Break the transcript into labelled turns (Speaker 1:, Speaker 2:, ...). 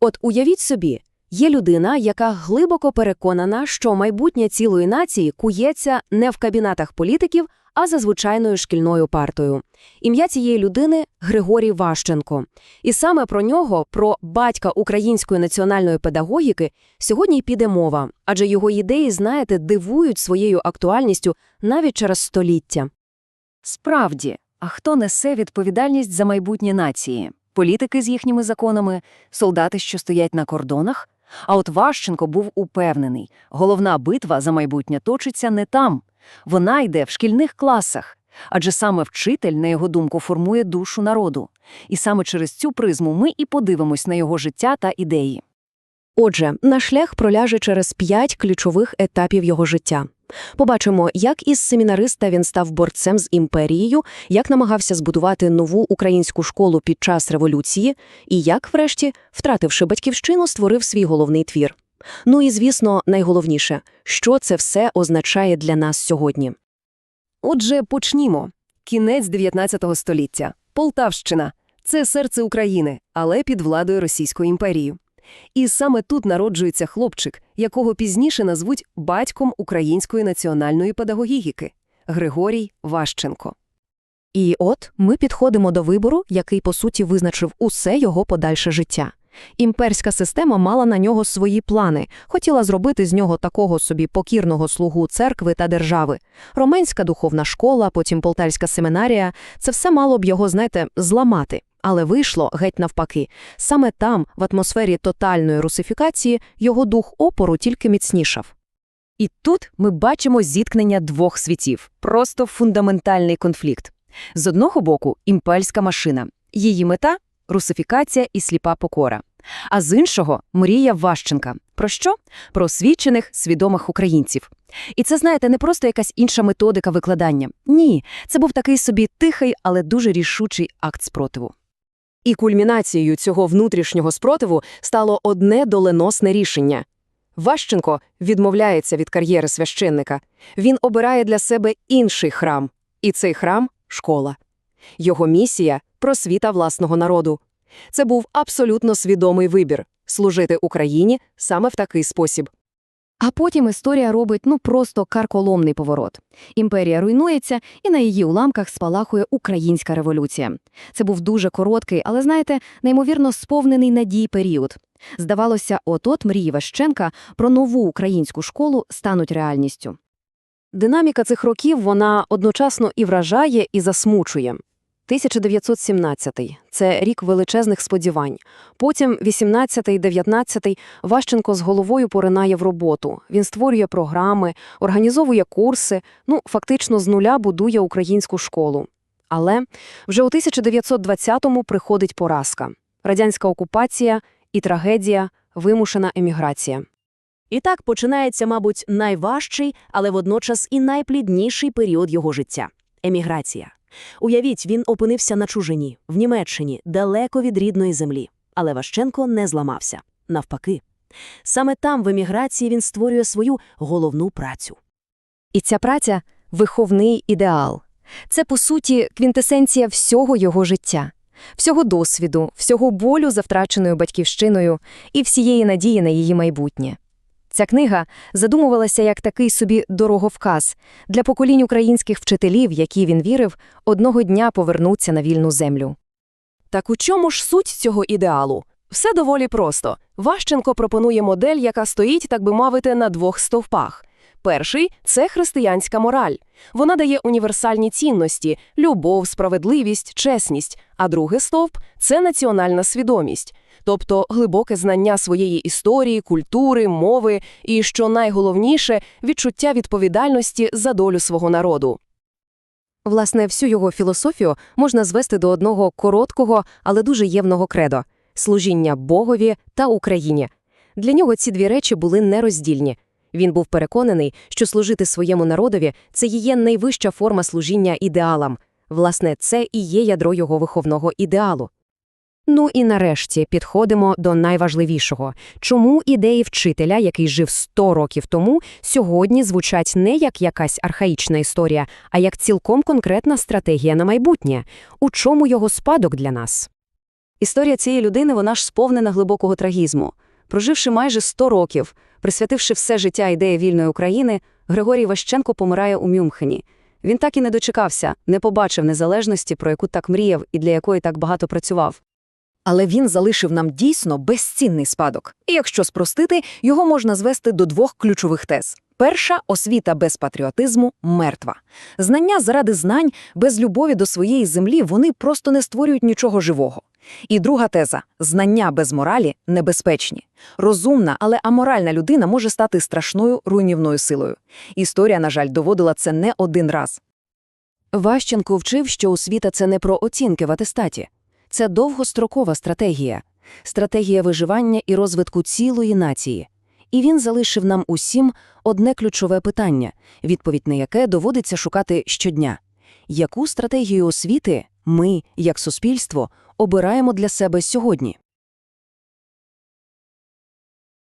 Speaker 1: От уявіть собі, є людина, яка глибоко переконана, що майбутнє цілої нації кується не в кабінетах політиків, а за звичайною шкільною партою. Ім'я цієї людини Григорій Ващенко. І саме про нього, про батька української національної педагогіки, сьогодні й піде мова, адже його ідеї, знаєте, дивують своєю актуальністю навіть через століття.
Speaker 2: Справді, а хто несе відповідальність за майбутнє нації? Політики з їхніми законами, солдати, що стоять на кордонах? А от Ващенко був упевнений, головна битва за майбутнє точиться не там. Вона йде в шкільних класах. Адже саме вчитель, на його думку, формує душу народу. І саме через цю призму ми і подивимось на його життя та ідеї.
Speaker 1: Отже, наш шлях проляже через п'ять ключових етапів його життя. Побачимо, як із семінариста він став борцем з імперією, як намагався збудувати нову українську школу під час революції, і як, врешті, втративши батьківщину, створив свій головний твір. Ну і, звісно, найголовніше, що це все означає для нас сьогодні.
Speaker 3: Отже, почнімо. Кінець 19 століття. Полтавщина – це серце України, але під владою Російської імперії. І саме тут народжується хлопчик, якого пізніше назвуть батьком української національної педагогіки – Григорій Ващенко.
Speaker 1: І от ми підходимо до вибору, який, по суті, визначив усе його подальше життя. Імперська система мала на нього свої плани, хотіла зробити з нього такого собі покірного слугу церкви та держави. Роменська духовна школа, потім полтавська семінарія – це все мало б його, знаєте, зламати. Але вийшло геть навпаки. Саме там, в атмосфері тотальної русифікації, його дух опору тільки міцнішав.
Speaker 2: І тут ми бачимо зіткнення двох світів – просто фундаментальний конфлікт. З одного боку – імпельська машина. Її мета – русифікація і сліпа покора. А з іншого – мрія Ващенка. Про що? Про освічених, свідомих українців. І це, знаєте, не просто якась інша методика викладання. Ні, це був такий собі тихий, але дуже рішучий акт спротиву.
Speaker 1: І кульмінацією цього внутрішнього спротиву стало одне доленосне рішення. Ващенко відмовляється від кар'єри священника. Він обирає для себе інший храм. І цей храм – школа. Його місія – просвіта власного народу. Це був абсолютно свідомий вибір – служити Україні саме в такий спосіб.
Speaker 2: А потім історія робить ну просто карколомний поворот. Імперія руйнується, і на її уламках спалахує українська революція. Це був дуже короткий, але, знаєте, неймовірно сповнений надій період. Здавалося, от-от мрії Ващенка про нову українську школу стануть реальністю.
Speaker 1: Динаміка цих років вона одночасно і вражає, і засмучує. 1917 – це рік величезних сподівань. Потім 18-й, 19-й Ващенко з головою поринає в роботу. Він створює програми, організовує курси, ну, фактично з нуля будує українську школу. Але вже у 1920-му приходить поразка. Радянська окупація і трагедія, вимушена еміграція. І так починається, мабуть, найважчий, але водночас і найплідніший період його життя – еміграція. Уявіть, він опинився на чужині, в Німеччині, далеко від рідної землі. Але Ващенко не зламався. Навпаки. Саме там, в еміграції, він створює свою головну працю.
Speaker 2: І ця праця – виховний ідеал. Це, по суті, квінтесенція всього його життя, всього досвіду, всього болю за втраченою батьківщиною і всієї надії на її майбутнє. Ця книга задумувалася як такий собі дороговказ для поколінь українських вчителів, які він вірив, одного дня повернуться на вільну землю.
Speaker 3: Так у чому ж суть цього ідеалу? Все доволі просто. Ващенко пропонує модель, яка стоїть, так би мовити, на двох стовпах. Перший – це християнська мораль. Вона дає універсальні цінності – любов, справедливість, чесність. А другий стовп – це національна свідомість. Тобто глибоке знання своєї історії, культури, мови і, що найголовніше, відчуття відповідальності за долю свого народу.
Speaker 1: Власне, всю його філософію можна звести до одного короткого, але дуже євного кредо – служіння Богові та Україні. Для нього ці дві речі були нероздільні. Він був переконаний, що служити своєму народові – це є найвища форма служіння ідеалам. Власне, це і є ядро його виховного ідеалу. Ну і нарешті підходимо до найважливішого. Чому ідеї вчителя, який жив 100 років тому, сьогодні звучать не як якась архаїчна історія, а як цілком конкретна стратегія на майбутнє? У чому його спадок для нас?
Speaker 2: Історія цієї людини вона ж сповнена глибокого трагізму. Проживши майже 100 років, присвятивши все життя ідеї вільної України, Григорій Ващенко помирає у Мюнхені. Він так і не дочекався, не побачив незалежності, про яку так мріяв і для якої так багато працював.
Speaker 1: Але він залишив нам дійсно безцінний спадок. І якщо спростити, його можна звести до двох ключових тез. Перша – освіта без патріотизму – мертва. Знання заради знань, без любові до своєї землі, вони просто не створюють нічого живого. І друга теза – знання без моралі небезпечні. Розумна, але аморальна людина може стати страшною руйнівною силою. Історія, на жаль, доводила це не один раз.
Speaker 3: Ващенко вчив, що освіта – це не про оцінки в атестаті. Це довгострокова стратегія. Стратегія виживання і розвитку цілої нації. І він залишив нам усім одне ключове питання, відповідь на яке доводиться шукати щодня. Яку стратегію освіти ми, як суспільство, обираємо для себе сьогодні?